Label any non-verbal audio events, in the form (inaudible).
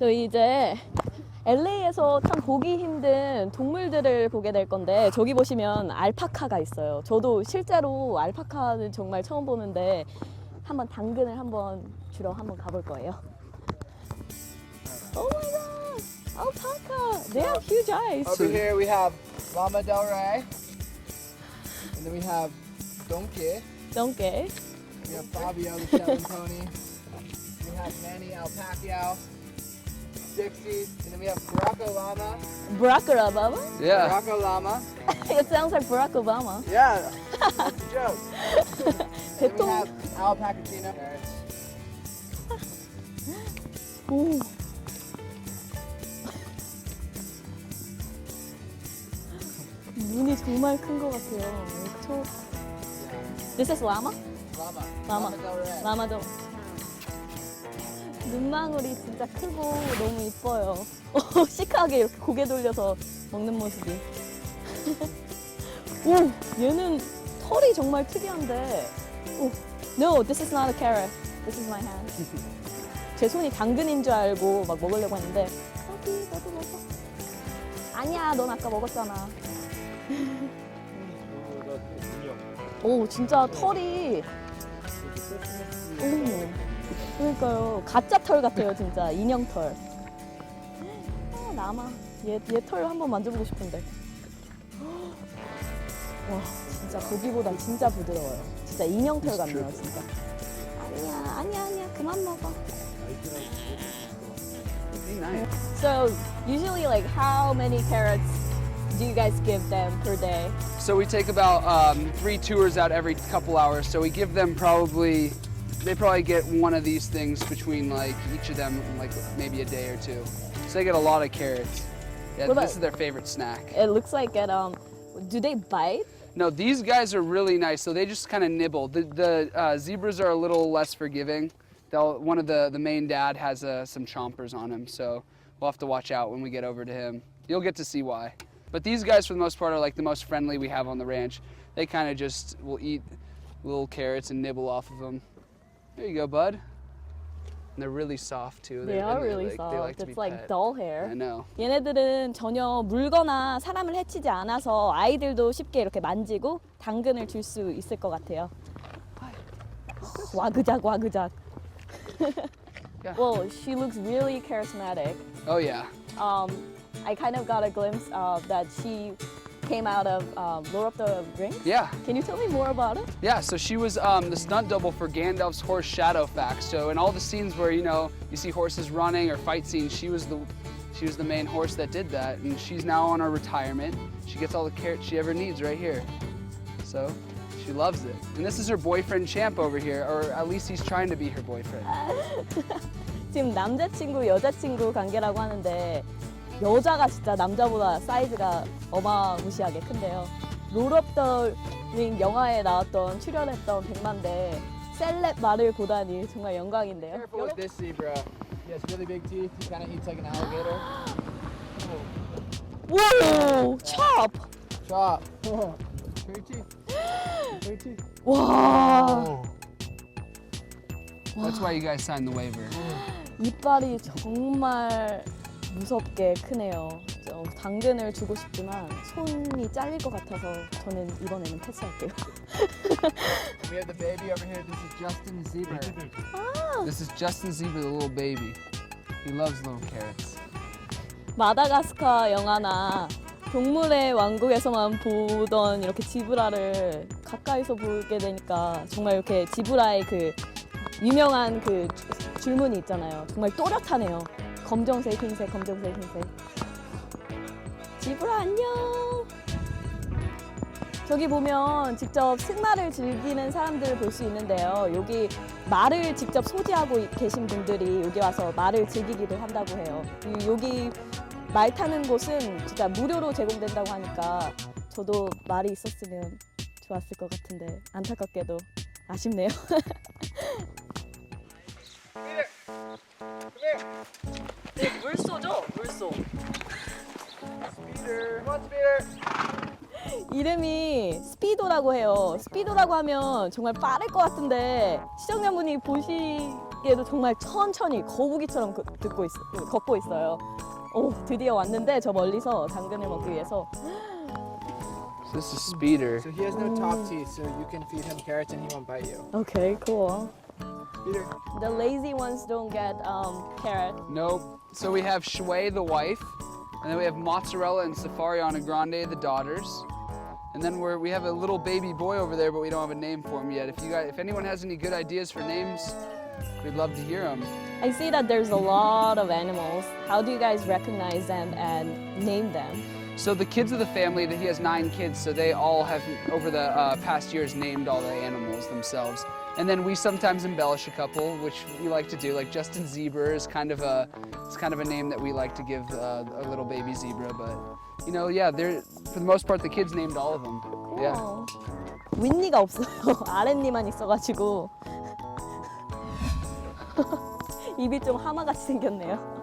저희 이제 LA에서 참 보기 힘든 동물들을 보게 될 건데 저기 보시면 알파카가 있어요. 저도 실제로 알파카는 정말 처음 보는데 한번 당근을 한번 주러 한번 가볼 거예요. Oh my god! Alpaca! They have huge eyes. Over here we have Lama Del Rey. And then we have Donkey. Donkey. We have Fabio the Seven Pony. We have Manny Al Pacquiao. Barack Obama. Yeah. Barack Obama. (laughs) it sounds like Barack Obama. Yeah, (laughs) that's a joke. (laughs) then we have Al Pacatino. Ooh. 눈이 정말 큰 것 같아요. This is llama? Llama. Llama. Llama. Llama. 눈망울이 진짜 크고 너무 이뻐요. 어, (laughs) 시크하게 이렇게 고개 돌려서 먹는 모습이. (laughs) 오, 얘는 털이 정말 특이한데. 오, no, this is not a carrot. This is my hand. (laughs) 제 손이 당근인 줄 알고 막 먹으려고 했는데 여기 너도 먹어. 아니야, 넌 아까 먹었잖아. 오, 진짜 털이. 오, 그러니까요. 가짜 털 같아요, 진짜. 인형 털. 아, 남아. 얘, 얘 털 한번 만져보고 싶은데. 와, 진짜 고기보단 진짜 부드러워요. 진짜 인형 털 같네요, 진짜. 아니야, 아니야, 아니야. 그만 먹어. So, usually, like, how many carrots do you guys give them per day? So we take about um, three tours out every couple hours. So we give them probably, they probably get one of these things between like each of them, like maybe a day or two. So they get a lot of carrots. Yeah, Well, this is their favorite snack. It looks like it, um, do they bite? No, these guys are really nice. So they just kind of nibble. The, the uh, zebras are a little less forgiving. They'll, one of the, the main dad has uh, some chompers on him. So we'll have to watch out when we get over to him. You'll get to see why. But these guys, for the most part, are like the most friendly we have on the ranch. They kind of just will eat little carrots and nibble off of them. There you go, bud. And they're really soft too. They are really like- soft. They like to be it's like pet. dull I hair. know. 얘네들은 전혀 물거나 사람을 해치지 않아서 아이들도 쉽게 이렇게 만지고 당근을 줄 수 있을 것 같아요. 와그작 와그작. Yeah. well, she looks really charismatic. Oh yeah. Um, I kind of got a glimpse of that she came out of um, Lord of the Rings. Yeah. Can you tell me more about it? Yeah, so she was um, the stunt double for Gandalf's horse Shadowfax. So in all the scenes where you know you see horses running or fight scenes, she was the she was the main horse that did that, and she's now on her retirement. She gets all the carrots she ever needs right here. So she loves it, and this is her boyfriend Champ over here, or at least he's trying to be her boyfriend. (laughs) 지금 남자친구 여자친구 관계라고 하는데 여자가 진짜 남자보다 사이즈가 어마무시하게 큰데요. 롤업더링 영화에 나왔던 출연했던 백만대 셀럽 말을 보다니 정말 영광인데요. Careful with this zebra. He has really big teeth. He kind of eats like an alligator. 오, 찹! Chop. Teeth. Pretty teeth. 와, That's why you guys signed the waiver. 이빨이 정말 무섭게 크네요. 저 당근을 주고 싶지만 손이 잘릴 것 같아서 저는 이번에는 패스할게요. (laughs) We have the baby over here. This is Justin zebra. This is Justin Zebra, the little baby. He loves little carrots. 마다가스카 영화나 동물의 왕국에서만 보던 이렇게 지브라를 가까이서 보게 되니까 정말 이렇게 지브라의 그 유명한 그 주- 줄무늬 있잖아요. 정말 또렷하네요. 검정색, 흰색, 검정색, 흰색. 지브라 안녕. 저기 보면 직접 승마를 즐기는 사람들을 볼 수 있는데요. 여기 말을 직접 소지하고 계신 분들이 여기 와서 말을 즐기기도 한다고 해요. 이- 여기 말 타는 곳은 진짜 무료로 제공된다고 하니까 저도 말이 있었으면 좋았을 것 같은데 안타깝게도 아쉽네요. (laughs) 물소죠? 물소. Speeder. Speeder. 이름이 스피도라고 해요. 스피도라고 하면 정말 빠를 것 같은데 시청자분이 보시 놀랍게도 정말 천천히 거북이처럼 그- 듣고 있, 걷고 있어요. 오, 드디어 왔는데 저 멀리서 당근을 먹기 위해서 So this is Speeder. So he has no top teeth, so you can feed him carrots and he won't bite you. Okay, cool. Peter, The lazy ones don't get um, carrot. Nope. So we have Shui, the wife, and then we have Mozzarella and Safariana Grande, the daughters. And then we're, we have a little baby boy over there, but we don't have a name for him yet. If you guys, if anyone has any good ideas for names, we'd love to hear them. I see that there's a lot of animals. How do you guys recognize them and name them? So the kids of the family, that he has nine kids, so they all have over the uh, past years named all the animals themselves. And then we sometimes embellish a couple, which we like to do. Like Justin Zebra is kind of a, it's kind of a name that we like to give uh, a little baby zebra. But you know, yeah, they're for the most part the kids named all of them. Yeah. 어, 윗니가 없어요. 아랫니만 있어가지고 (laughs) 입이 좀 하마같이 생겼네요.